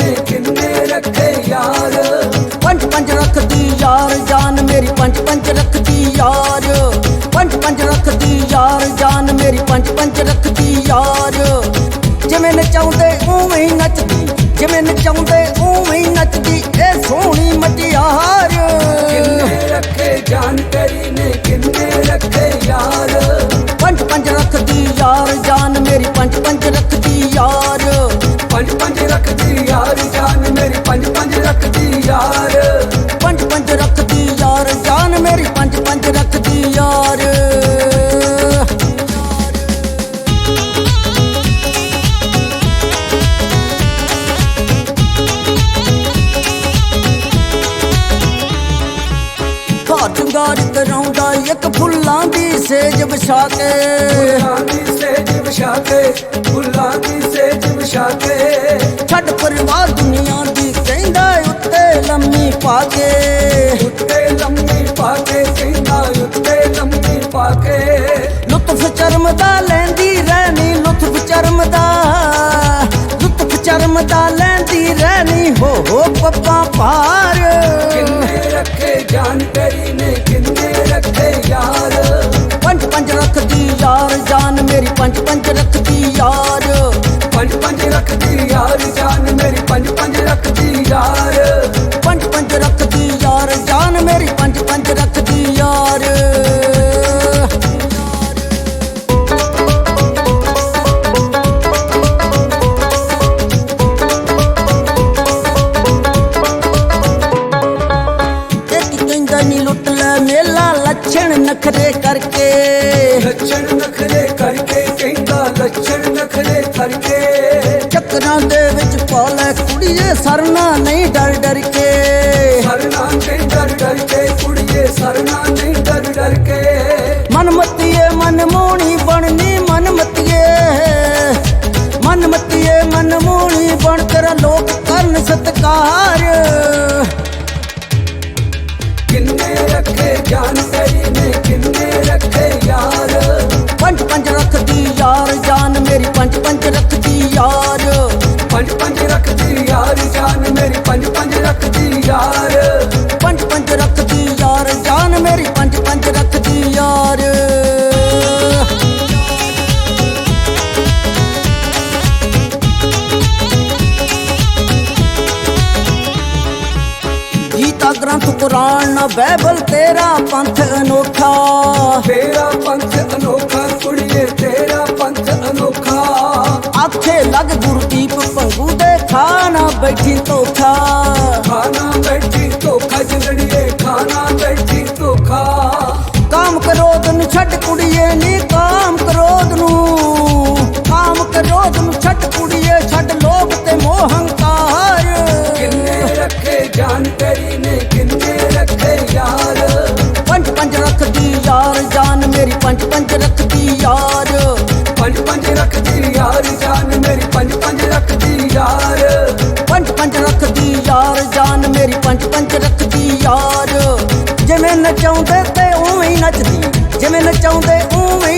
ਕਿੰਨੇ ਕਿੰਨੇ ਰੱਖੇ ਯਾਰ? ਪੰਜ ਪੰਜ ਰੱਖਦੀ ਯਾਰ ਜਾਨ ਮੇਰੀ ਪੰਜ ਪੰਜ ਰੱਖਦੀ ਯਾਰ। ਪੰਜ ਪੰਜ ਰੱਖਦੀ ਯਾਰ ਜਾਨ ਮੇਰੀ ਪੰਜ ਪੰਜ ਰੱਖਦੀ ਯਾਰ। ਜਿਵੇਂ ਨਚਾਉਂਦੇ ਉਵੇਂ ਹੀ ਨੱਚਦੀ ਜਿਵੇਂ ਨਚਾਉਂਦੇ ਉਵੇਂ ਹੀ ਨੱਚਦੀ ਏ ਸੋਹਣੀ ਮਟਿਆਰ। ਕਿੰਨੇ ਰੱਖੇ ਜਾਨ ਤੇਰੀ ਨੇ ਕਿੰਨੇ ਰੱਖੇ ਯਾਰ? ਪੰਜ ਪੰਜ ਰੱਖਦੀ ਯਾਰ ਜਾਨ ਮੇਰੀ ਪੰਜ ਪੰਜ ਰੱਖਦੀ ਯਾਰ। ਪੰਜ ਰੱਖਦੀ ਯਾਰ, ਜਾਨ ਮੇਰੀ ਪੰਜ ਪੰਜ ਰੱਖਦੀ ਯਾਰ। ਪੰਜ ਪੰਜ ਰੱਖਦੀ ਯਾਰ, ਜਾਨ ਮੇਰੀ ਪੰਜ ਪੰਜ ਰੱਖਦੀ ਯਾਰ। ਹੱਥ ਗਾਰ ਕਰਾਉਂਦਾ ਇੱਕ ਫੁੱਲਾਂ ਦੀ ਸੇਜ ਵਿਛਾ ਕੇ। ਫੁੱਲਾਂ ਦੀ ਸੇਜ ਵਿਛਾ ਕੇ, ਫੁੱਲਾਂ ਦੀ ਸੇਜ ਵਿਛਾ ਕੇ ਛੱਡ ਪਰਿਵਾਰ ਦੁਨੀਆ ਦੀ ਕਹਿੰਦਾ ਉੱਤੇ ਲੰਮੀ ਪਾ ਕੇ। ਉੱਤੇ ਲੰਮੀ ਪਾ ਕੇ ਕਹਿੰਦਾ ਉੱਤੇ ਲੰਮੀ ਪਾ ਕੇ। ਲੁਤਫ ਚਰਮ ਦਾ ਲੈਂਦੀ ਰਹਿਣੀ ਲੁਤਫ ਚਰਮ ਦਾ। ਲੁਤਫ ਚਰਮ ਦਾ ਲੈਂਦੀ ਰਹਿਣੀ ਹੋ ਹੋ ਪੱਪਾ ਪਾਰ। ਕਿੰਨੇ ਰੱਖੇ ਜਾਨ ਤੇਰੀ ਨੇ ਕਿੰਨੇ ਰੱਖੇ ਯਾਰ। ਪੰਜ ਪੰਜ ਰੱਖਦੀ ਯਾਰ ਜਾਨ ਮੇਰੀ ਪੰਜ ਪੰਜ ਰੱਖਦੀ ਯਾਰ। ਪੰਜ ਪੰਜ ਰੱਖਦੀ ਯਾਰ ਜਾਨ ਮੇਰੀ ਪੰਜ ਪੰਜ ਰੱਖਦੀ ਯਾਰ। ਪੰਜ ਪੰਜ ਰੱਖਦੀ ਯਾਰ, ਜਾਨ ਮੇਰੀ ਪੰਜ ਪੰਜ ਰੱਖਦੀ ਯਾਰ। ਨੀ ਲੁੱਟ ਲੈ, ਮੇਲਾ ਲੱਛਣ ਨਖਰੇ ਕਰਕੇ। ਲੱਛਣ ਨਖਰੇ ਕਰਕੇ ਕਹਿੰਦਾ ਲੱਛਣ ਸਰਨਾ ਨਹੀਂ ਡਰ ਡਰ ਕੇ। ਸਰਨਾ ਤੇ ਡਰ ਡਰ ਕੇ ਕੁੜੀਏ ਸਰਨਾ ਨਹੀਂ ਡਰ ਡਰ ਕੇ। ਮਨਮਤੀਏ ਮਨਮੋਹਣੀ ਬਣਨੀ ਮਨਮਤੀਏ ਮਨਮਤੀਏ ਮਨਮੋਹਣੀ ਬਣ ਤੇਰਾ ਲੋਕ ਕਰਨ ਸਤਕਾਰ। ਕਿੰਨੇ ਰੱਖੇ ਜਾਨ ਤੇਰੀ ਨੇ ਕਿੰਨੇ ਰੱਖੇ ਯਾਰ। ਪੰਜ ਪੰਜ ਰੱਖਦੀ ਯਾਰ ਜਾਨ ਮੇਰੀ ਪੰਜ ਪੰਜ ਰੱਖਦੀ ਕੁਰਾਨ ਬਾਈਬਲ ਤੇਰਾ ਪੰਥ ਅਨੋਖਾ। ਤੇਰਾ ਪੰਥ ਅਨੋਖਾ ਕੁੜੀਏ ਤੇਰਾ ਪੰਥ ਅਨੋਖਾ। ਆਖੇ ਲੱਗ ਗੁਰਦੀਪ ਭੰਗੂ ਦੇ ਖਾਣਾ ਬੈਠੀ ਤੋਖਾ ਪੰਜ ਪੰਜ ਰੱਖਦੀ ਯਾਰ। ਪੰਜ ਪੰਜ ਰੱਖਦੀ ਯਾਰ ਜਾਨ ਮੇਰੀ ਪੰਜ ਪੰਜ ਰੱਖਦੀ ਯਾਰ। ਪੰਜ ਪੰਜ ਰੱਖਦੀ ਯਾਰ ਜਾਨ ਮੇਰੀ ਪੰਜ ਪੰਜ ਰੱਖਦੀ ਯਾਰ। ਜਿਵੇਂ ਨਚਾਉਂਦੇ ਤੇ ਉਵੇਂ ਹੀ ਨੱਚਦੀ ਜਿਵੇਂ ਨਚਾਉਂਦੇ ਉਵੇਂ